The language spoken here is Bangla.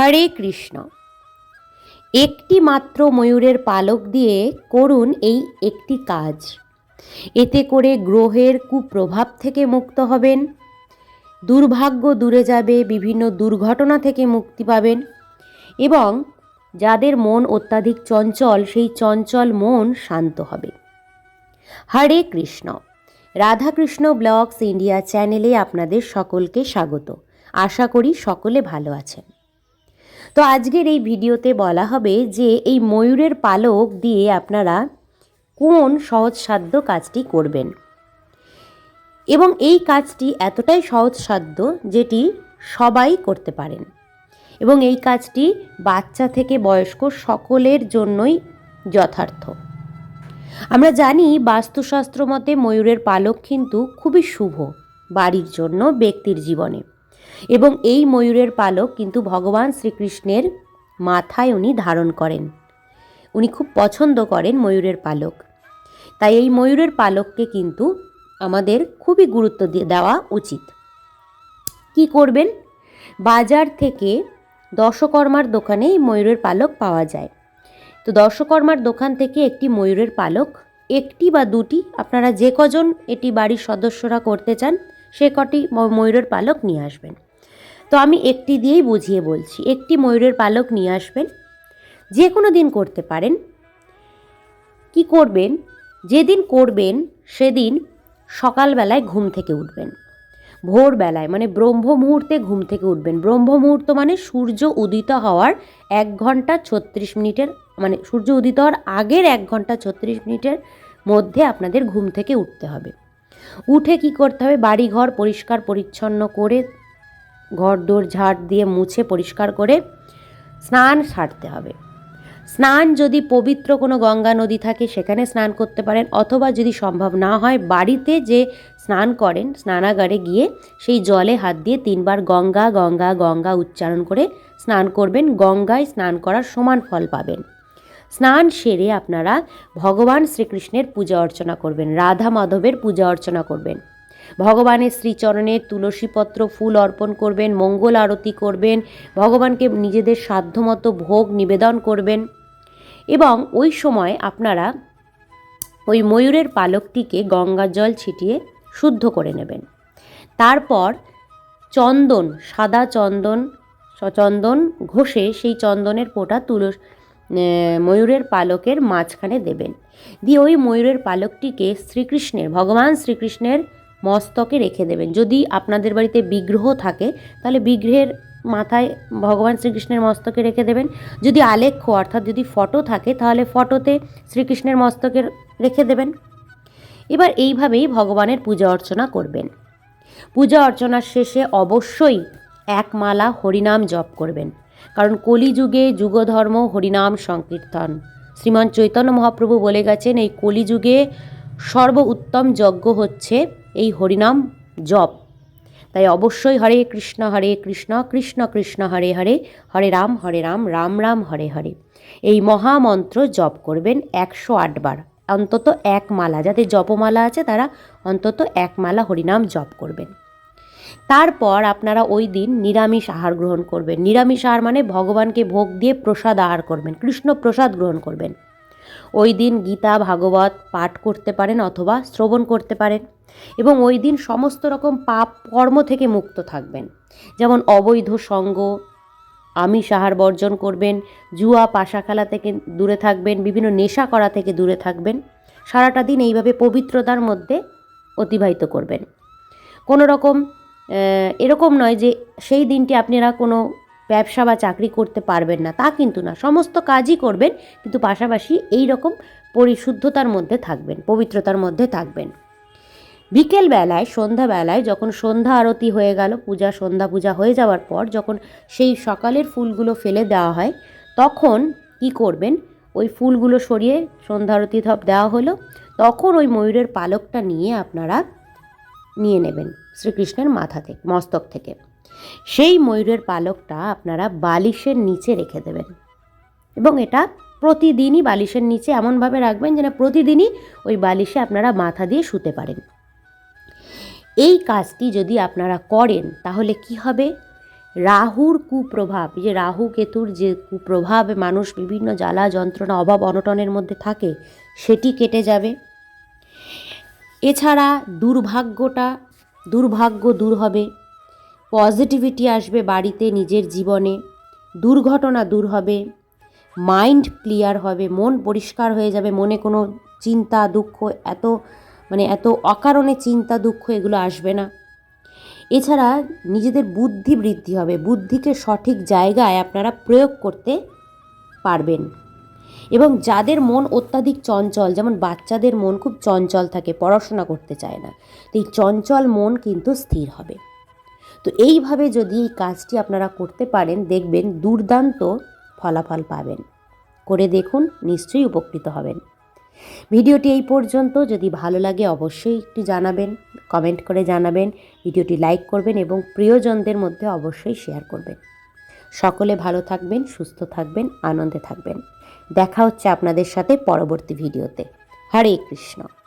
হরে কৃষ্ণ। একটি মাত্র ময়ূরের পালক দিয়ে করুন এই একটি কাজ। এতে করে গ্রহের কুপ্রভাব থেকে মুক্ত হবেন। দুর্ভাগ্য দূরে যাবে, বিভিন্ন দুর্ঘটনা থেকে মুক্তি পাবেন এবং যাদের মন অত্যাধিক চঞ্চল, সেই চঞ্চল মন শান্ত হবে। হরে কৃষ্ণ। রাধাকৃষ্ণ ব্লগস ইন্ডিয়া চ্যানেলে আপনাদের সকলকে স্বাগত। আশা করি সকলে ভালো আছেন। তো আজকের এই ভিডিওতে বলা হবে যে এই ময়ূরের পালক দিয়ে আপনারা কোন সহজসাধ্য কাজটি করবেন। এবং এই কাজটি এতটাই সহজসাধ্য যেটি সবাই করতে পারেন। এবং এই কাজটি বাচ্চা থেকে বয়স্ক সকলের জন্যই যথার্থ। আমরা জানি বাস্তুশাস্ত্র মতে ময়ূরের পালক কিন্তু খুবই শুভ, বাড়ির জন্য, ব্যক্তির জীবনে। এবং এই ময়ূরের পালক কিন্তু ভগবান শ্রীকৃষ্ণের মাথায় উনি ধারণ করেন। উনি খুব পছন্দ করেন ময়ূরের পালক। তাই এই ময়ূরের পালককে কিন্তু আমাদের খুবই গুরুত্ব দিয়ে দেওয়া উচিত। কি করবেন? বাজার থেকে দশকর্মার দোকানে এই ময়ূরের পালক পাওয়া যায়। তো দশকর্মার দোকান থেকে একটি ময়ূরের পালক, একটি বা দুটি, আপনারা যে কজন এটি বাড়ির সদস্যরা করতে চান, সে কটি ময়ূরের পালক নিয়ে আসবেন। তো আমি একটি দিয়েই বুঝিয়ে বলছি, একটি ময়ূরের পালক নিয়ে আসবেন, যে কোনো দিন করতে পারেন। কি করবেন? যেদিন করবেন, সেদিন সকালবেলায় ঘুম থেকে উঠবেন। ভোরবেলায় মানে ব্রহ্ম মুহূর্তে ঘুম থেকে উঠবেন। ব্রহ্ম মুহূর্ত মানে সূর্য উদিত হওয়ার এক ঘণ্টা ছত্রিশ মিনিটের মানে সূর্য উদিত হওয়ার আগের এক ঘণ্টা ছত্রিশ মিনিটের মধ্যে আপনাদের ঘুম থেকে উঠতে হবে। উঠে কি করতে হবে? বাড়ি ঘর পরিষ্কার পরিচ্ছন্ন করে ঘর দোর ঝাড় দিয়ে মুছে পরিষ্কার করে স্নান সারতে হবে। স্নান যদি পবিত্র কোনো গঙ্গা নদী থাকে, সেখানে স্নান করতে পারেন। অথবা যদি সম্ভব না হয়, বাড়িতে যে স্নান করেন, স্নানাগারে গিয়ে সেই জলে হাত দিয়ে তিনবার গঙ্গা গঙ্গা গঙ্গা উচ্চারণ করে স্নান করবেন। গঙ্গায় স্নান করার সমান ফল পাবেন। স্নান সেরে আপনারা ভগবান শ্রীকৃষ্ণের পূজা অর্চনা করবেন, রাধা মাধবের পূজা অর্চনা করবেন। ভগবানের শ্রীচরণে তুলসীপত্র ফুল অর্পণ করবেন, মঙ্গল আরতি করবেন, ভগবানকে নিজেদের সাধ্যমতো ভোগ নিবেদন করবেন। এবং ওই সময় আপনারা ওই ময়ূরের পালকটিকে গঙ্গা জল ছিটিয়ে শুদ্ধ করে নেবেন। তারপর চন্দন, সাদা চন্দন চন্দন ঘষে সেই চন্দনের পোটা তুলস ময়ূরের পালকের মাঝখানে দেবেন। দিয়ে ওই ময়ূরের পালকটিকে শ্রীকৃষ্ণের, ভগবান শ্রীকৃষ্ণের মস্তকে রেখে দেবেন। যদি আপনাদের বাড়িতে বিগ্রহ থাকে, তাহলে বিগ্রহের মাথায় ভগবান শ্রীকৃষ্ণের মস্তকে রেখে দেবেন। যদি আলেখ্য, অর্থাৎ যদি ফটো থাকে, তাহলে ফটোতে শ্রীকৃষ্ণের মস্তকে রেখে দেবেন। এবার এইভাবেই ভগবানের পূজা অর্চনা করবেন। পূজা অর্চনার শেষে অবশ্যই এক মালা হরিনাম জপ করবেন। কারণ কলিযুগে যুগধর্ম হরিনাম সংকীর্তন। শ্রীমান চৈতন্য মহাপ্রভু বলে গেছেন, এই কলিযুগে সর্ব উত্তম যজ্ঞ হচ্ছে এই হরিনাম জপ। তাই অবশ্যই হরে কৃষ্ণ হরে কৃষ্ণ কৃষ্ণ কৃষ্ণ, হরে হরে হরে রাম হরে রাম রাম রাম, হরে হরে। এই মহামন্ত্র জপ করবেন একশো আটবার অন্তত এক মালা, যাদের জপমালা আছে তারা অন্তত এক মালা হরিনাম জপ করবেন। তারপর আপনারা ওই দিন নিরামিষ আহার গ্রহণ করবেন। নিরামিষ আহার মানে ভগবানকে ভোগ দিয়ে প্রসাদ আহার করবেন, কৃষ্ণ প্রসাদ গ্রহণ করবেন। ওই দিন গীতা, ভাগবত পাঠ করতে পারেন অথবা শ্রবণ করতে পারেন এবং ওই দিন সমস্ত রকম পাপ কর্ম থেকে মুক্ত থাকবেন। যেমন অবৈধ সঙ্গ, আমিষ আহার বর্জন করবেন, জুয়া, পাশা খেলা থেকে দূরে থাকবেন, বিভিন্ন নেশা করা থেকে দূরে থাকবেন, সারাটা দিন এইভাবে পবিত্রতার মধ্যে অতিবাহিত করবেন। কোনো রকম এরকম নয় যে সেই দিনটি আপনারা কোনো ব্যবসা বা চাকরি করতে পারবেন না, তা কিন্তু না। সমস্ত কাজই করবেন, কিন্তু পাশাপাশি এই রকম পরিশুদ্ধতার মধ্যে থাকবেন, পবিত্রতার মধ্যে থাকবেন। বিকেলবেলায় সন্ধ্যাবেলায় যখন সন্ধ্যা আরতি হয়ে গেল, পূজা, সন্ধ্যা পূজা হয়ে যাওয়ার পর যখন সেই সকালের ফুলগুলো ফেলে দেওয়া হয়, তখন কি করবেন? ওই ফুলগুলো সরিয়ে সন্ধ্যা আরতি ধপ দেওয়া হলো, তখন ওই ময়ূরের পালকটা নিয়ে আপনারা নিয়ে নেবেন শ্রীকৃষ্ণের মাথা থেকে, মস্তক থেকে। সেই ময়ূরের পালকটা আপনারা বালিশের নিচে রেখে দেবেন। এবং এটা প্রতিদিনই বালিশের নিচে এমনভাবে রাখবেন যেন প্রতিদিনই ওই বালিশে আপনারা মাথা দিয়ে শুতে পারেন। এই কাজটি যদি আপনারা করেন, তাহলে কি হবে? রাহুর কুপ্রভাব যে রাহু কেতুর যে কুপ্রভাব, মানুষ বিভিন্ন জ্বালা যন্ত্রণা, অভাব, অনটনের মধ্যে থাকে, সেটি কেটে যাবে। এছাড়া দুর্ভাগ্যটা, দুর্ভাগ্য দূর হবে। পজিটিভিটি আসবে বাড়িতে নিজের জীবনে, দুর্ঘটনা দূর হবে, মাইন্ড ক্লিয়ার হবে, মন পরিষ্কার হয়ে যাবে, মনে কোনো চিন্তা, দুঃখ, এত মানে এত অকারণে চিন্তা, দুঃখ এগুলো আসবে না। এছাড়া নিজেদের বুদ্ধি বৃদ্ধি হবে, বুদ্ধিকে সঠিক জায়গায় আপনারা প্রয়োগ করতে পারবেন। এবং যাদের মন অত্যাধিক চঞ্চল, যেমন বাচ্চাদের মন খুব চঞ্চল থাকে, পড়াশোনা করতে চায় না, তো এই চঞ্চল মন কিন্তু স্থির হবে। তো এইভাবে যদি এই কাজটি আপনারা করতে পারেন, দেখবেন দুর্দান্ত ফলাফল পাবেন। করে দেখুন, নিশ্চয়ই উপকৃত হবেন। ভিডিওটি এই পর্যন্ত। যদি ভালো লাগে, অবশ্যই একটু জানাবেন কমেন্ট করে জানাবেন, ভিডিওটি লাইক করবেন এবং প্রিয়জনদের মধ্যে অবশ্যই শেয়ার করবেন। সকলে ভালো থাকবেন, সুস্থ থাকবেন, আনন্দে থাকবেন। দেখা হচ্ছে আপনাদের সাথে পরবর্তী ভিডিওতে। হরে কৃষ্ণ।